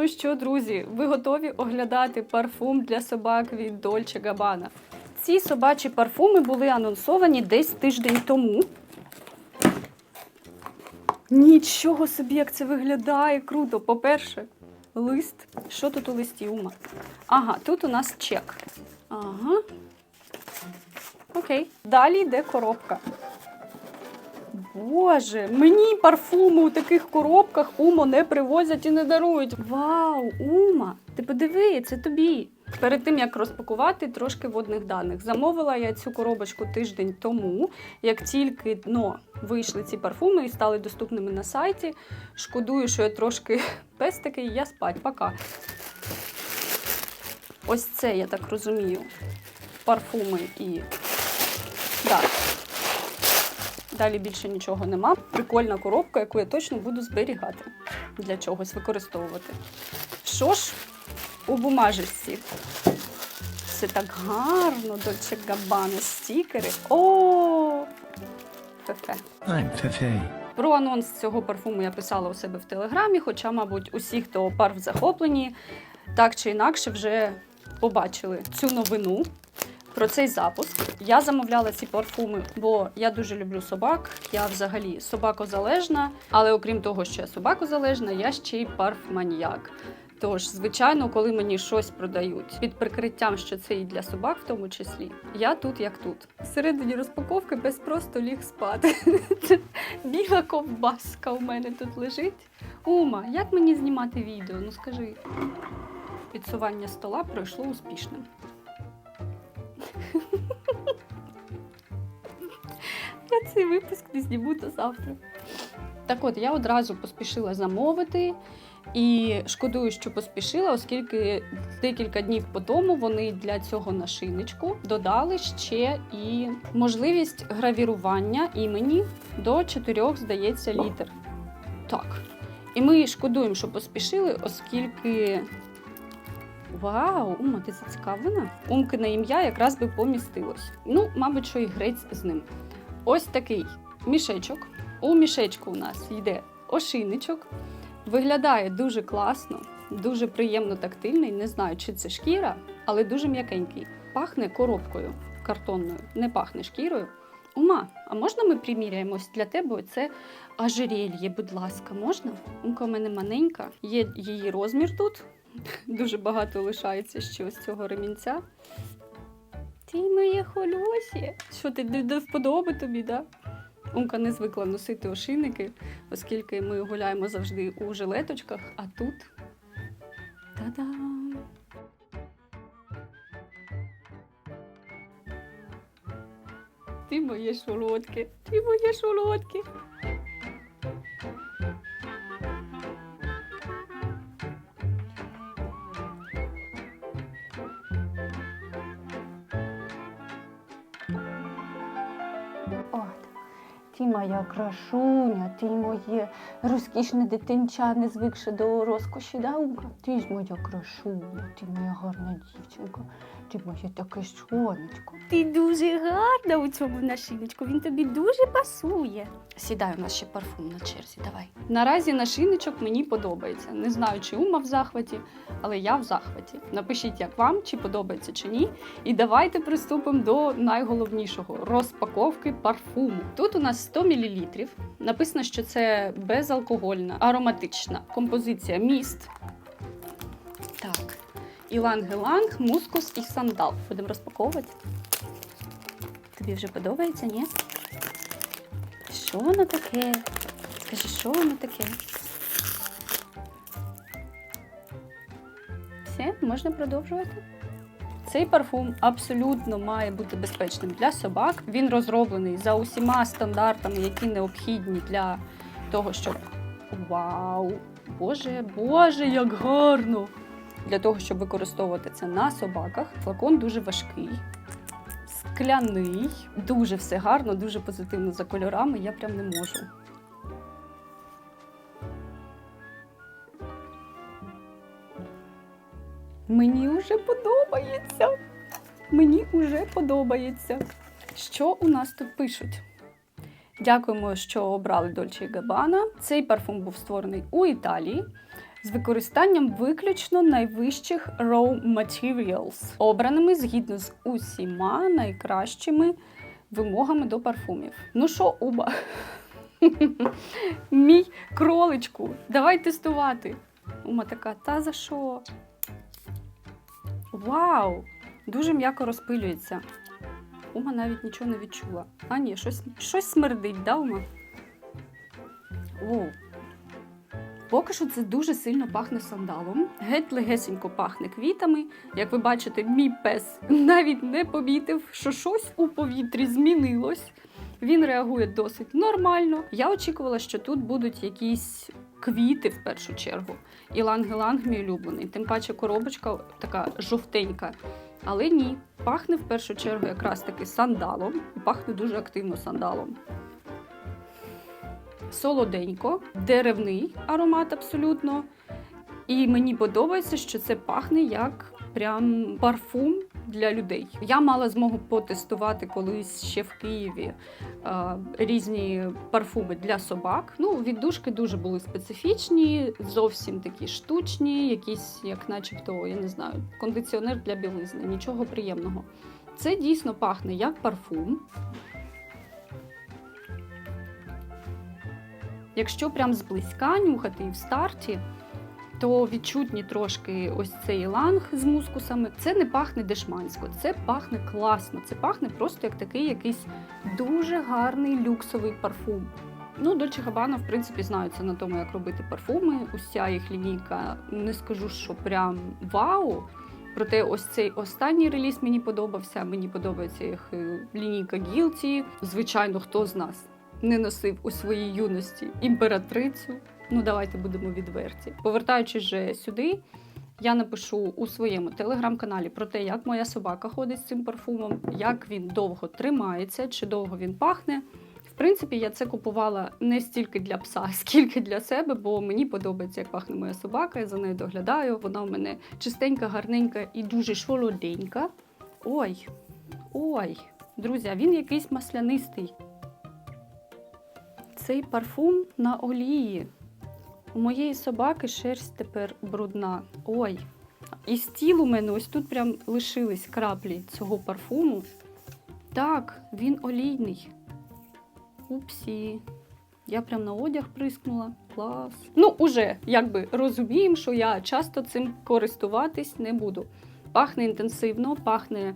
Ну що, друзі, ви готові оглядати парфум для собак від Dolce Gabbana? Ці собачі парфуми були анонсовані десь тиждень тому. Нічого собі, як це виглядає круто. По-перше, лист. Що тут у листі, Ума? Ага, тут у нас чек. Ага. Окей. Далі йде коробка. Боже, мені парфуми у таких коробках Умо не привозять і не дарують. Вау, Ума! Ти подиви, це тобі. Перед тим як розпакувати трошки водних даних. Замовила я цю коробочку тиждень тому, як тільки ну, вийшли ці парфуми і стали доступними на сайті. Шкодую, що я трошки пес такий, я спать, пока. Ось це, я так розумію. Парфуми і. Да. Далі більше нічого нема. Прикольна коробка, яку я точно буду зберігати для чогось використовувати. Що ж у бумажечці? Це так гарно, Dolce Gabbana, стікери. О! Фе-фе. Fefe. Про анонс цього парфуму я писала у себе в телеграмі, хоча, мабуть, усі, хто парф захоплені, так чи інакше вже побачили цю новину про цей запуск. Я замовляла ці парфуми, бо я дуже люблю собак. Я взагалі собакозалежна, але окрім того, що я собакозалежна, я ще й парфманіяк. Тож, звичайно, коли мені щось продають під прикриттям, що це і для собак, в тому числі, я тут як тут. Всередині розпаковки без просто ліг спати. Біла ковбаска у мене тут лежить. Ума, як мені знімати відео? Ну скажи. Підсування стола пройшло успішним. Я цей випуск не зніму до завтра. Так от, я одразу поспішила замовити. І шкодую, що поспішила, оскільки декілька днів по тому вони для цього нашийничку додали ще і можливість гравірування імені до чотирьох, здається, літер. Так. І ми шкодуємо, що поспішили, оскільки. Вау, Ума, ти зацікавлена? Умкине ім'я якраз би помістилось. Ну, мабуть, що і грець з ним. Ось такий мішечок. У мішечку у нас йде ошийничок. Виглядає дуже класно, дуже приємно тактильний. Не знаю, чи це шкіра, але дуже м'якенький. Пахне коробкою картонною, не пахне шкірою. Ума, а можна ми приміряємось для тебе? Це ожерельє, будь ласка, можна? Умка у мене маленька, є її розмір тут. Дуже багато лишається ще ось цього ремінця. Ти моє холосі. Що ти до вподоби тобі, да? Умка не звикла носити ошийники, оскільки ми гуляємо завжди у жилеточках, а тут. Та-дам! Ти моє шолодке, ти моє шолодке. Ти моя крашуня, ти моє розкішне дитинча, не звикше до розкоші, да, Ти ж моя крашуня, ти моя гарна дівчинка, ти моє таке сонечко. Ти дуже гарна у цьому нашийничку, він тобі дуже пасує. Сідай, у нас ще парфум на черзі, давай. Наразі нашийничок мені подобається. Не знаю, чи ума в захваті, але я в захваті. Напишіть, як вам, чи подобається чи ні. І давайте приступимо до найголовнішого розпаковки парфуму. Тут у нас 100 мл. Написано, що це безалкогольна, ароматична композиція міст. Так. Іланг-Іланг, мускус і сандал. Будемо розпаковувати. Тобі вже подобається, ні? Що воно таке? Скажи, що воно таке? Все, можна продовжувати. Цей парфум абсолютно має бути безпечним для собак. Він розроблений за усіма стандартами, які необхідні для того, щоб. Вау! Боже, боже, як гарно! Для того, щоб використовувати це на собаках. Флакон дуже важкий, скляний, дуже все гарно, дуже позитивно за кольорами. Я прям не можу. Мені вже подобається. Мені вже подобається. Що у нас тут пишуть? Дякуємо, що обрали Dolce Gabbana. Цей парфум був створений у Італії. з використанням виключно найвищих raw materials, обраними згідно з усіма найкращими вимогами до парфумів. Ну що, Уба? Мій кроличку, давай тестувати. Ума така, та за що? Вау! Дуже м'яко розпилюється. Ума навіть нічого не відчула. А ні, щось, щось смердить, да, Ума? О, Поки що це дуже сильно пахне сандалом. Геть легесенько пахне квітами. Як ви бачите, мій пес навіть не помітив, що щось у повітрі змінилось. Він реагує досить нормально. Я очікувала, що тут будуть якісь квіти в першу чергу. Іланг-іланг мій улюблений. Тим паче коробочка така жовтенька. Але ні, пахне в першу чергу якраз таки сандалом, пахне дуже активно сандалом. Солоденько, деревний аромат абсолютно. І мені подобається, що це пахне як прям парфум для людей. Я мала змогу потестувати колись ще в Києві е, різні парфуми для собак. Ну, віддушки дуже були специфічні, зовсім такі штучні, якісь, як начебто, я не знаю, кондиціонер для білизни, нічого приємного. Це дійсно пахне як парфум. Якщо прям зблизька нюхати і в старті, то відчутні трошки ось цей ланг з мускусами. Це не пахне дешмансько, це пахне класно. Це пахне просто як такий якийсь дуже гарний люксовий парфум. Ну, Дольче Габана, в принципі, знаються на тому, як робити парфуми. Уся їх лінійка, не скажу, що прям вау. Проте ось цей останній реліз мені подобався. Мені подобається їх е, лінійка Guilty. Звичайно, хто з нас не носив у своїй юності імператрицю. Ну, давайте будемо відверті. Повертаючись же сюди, я напишу у своєму телеграм-каналі про те, як моя собака ходить з цим парфумом, як він довго тримається, чи довго він пахне. В принципі, я це купувала не стільки для пса, скільки для себе, бо мені подобається, як пахне моя собака. Я за нею доглядаю. Вона в мене чистенька, гарненька і дуже шолоденька. Ой, ой, друзі, він якийсь маслянистий. Цей парфум на олії. У моєї собаки шерсть тепер брудна. Ой. І з тіл у мене ось тут прям лишились краплі цього парфуму. Так, він олійний. Упсі. Я прям на одяг прискнула. Клас. Ну, уже якби розуміємо, що я часто цим користуватись не буду. Пахне інтенсивно, пахне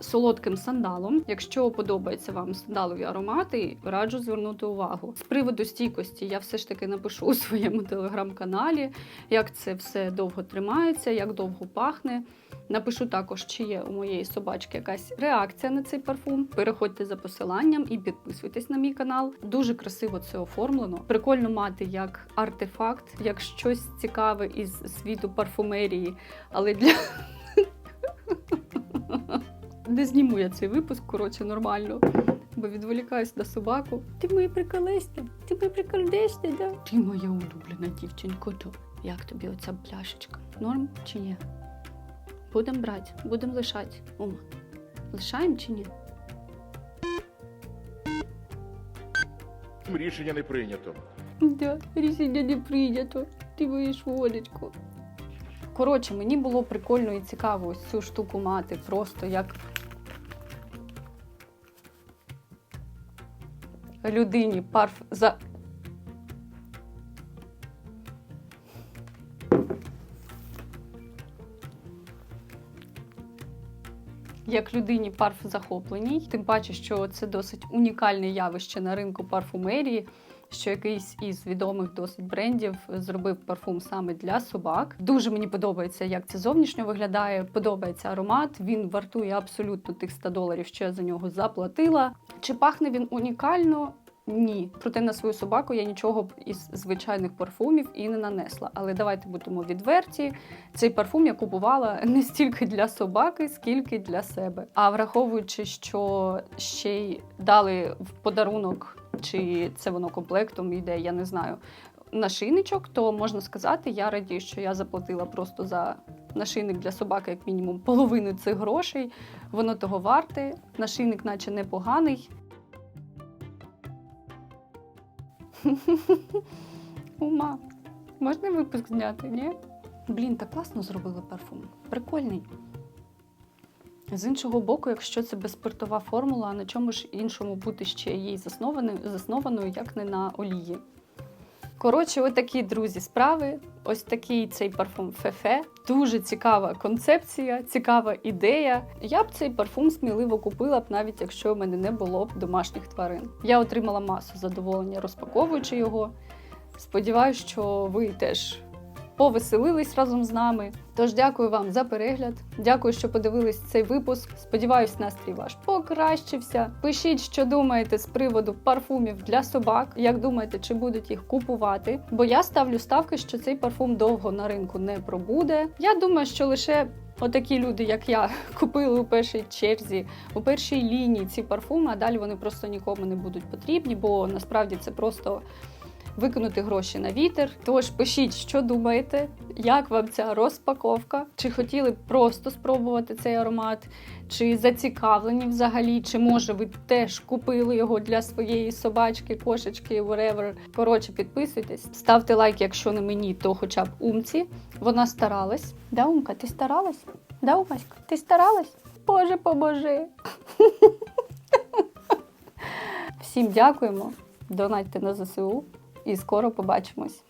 солодким сандалом. Якщо подобаються вам сандалові аромати, раджу звернути увагу. З приводу стійкості я все ж таки напишу у своєму телеграм-каналі, як це все довго тримається, як довго пахне. Напишу також, чи є у моєї собачки якась реакція на цей парфум. Переходьте за посиланням і підписуйтесь на мій канал. Дуже красиво це оформлено. Прикольно мати як артефакт, як щось цікаве із світу парфумерії, але для. Не зніму я цей випуск, коротше, нормально. Бо відволікаюсь на собаку. Ти моя приколесня, ти моя приколдесня, да? Ти моя улюблена дівчинко, то як тобі оця пляшечка? Норм чи ні? Будемо брати, будемо лишати. Ума. Лишаємо чи ні? Рішення не прийнято. Да, рішення не прийнято. Ти моєш волечко. Коротше, мені було прикольно і цікаво ось цю штуку мати. Просто як людині парф за. Як людині парф захопленій, тим паче, що це досить унікальне явище на ринку парфумерії, що якийсь із відомих досить брендів зробив парфум саме для собак. Дуже мені подобається, як це зовнішньо виглядає. Подобається аромат. Він вартує абсолютно тих 100 доларів, що я за нього заплатила. Чи пахне він унікально? Ні, проте на свою собаку я нічого б із звичайних парфумів і не нанесла. Але давайте будемо відверті. Цей парфум я купувала не стільки для собаки, скільки для себе. А враховуючи, що ще й дали в подарунок, чи це воно комплектом йде, я не знаю. Нашийничок, то можна сказати, я радію, що я заплатила просто за нашийник для собаки, як мінімум, половину цих грошей. Воно того варте. Нашийник, наче непоганий. Ума. Можна випуск зняти, ні? Блін, так класно зробили парфум. Прикольний. З іншого боку, якщо це безспиртова формула, на чому ж іншому бути ще їй заснованою, як не на олії. Коротше, отакі, друзі, справи. Ось такий цей парфум Фефе. Дуже цікава концепція, цікава ідея. Я б цей парфум сміливо купила б, навіть якщо в мене не було б домашніх тварин. Я отримала масу задоволення, розпаковуючи його. Сподіваюсь, що ви теж повеселились разом з нами. Тож дякую вам за перегляд. Дякую, що подивились цей випуск. Сподіваюсь, настрій ваш покращився. Пишіть, що думаєте з приводу парфумів для собак. Як думаєте, чи будуть їх купувати? Бо я ставлю ставки, що цей парфум довго на ринку не пробуде. Я думаю, що лише. Отакі люди, як я, купили у першій черзі, у першій лінії ці парфуми, а далі вони просто нікому не будуть потрібні, бо насправді це просто викинути гроші на вітер. Тож пишіть, що думаєте, як вам ця розпаковка? Чи хотіли б просто спробувати цей аромат, чи зацікавлені взагалі, чи може ви теж купили його для своєї собачки, кошечки, whatever. Коротше, підписуйтесь, ставте лайк, якщо не мені, то хоча б умці. Вона старалась. Да, Умка, ти старалась? Да, Умаська, ти старалась? Боже, поможи. Всім дякуємо. Донатьте на ЗСУ і скоро побачимось.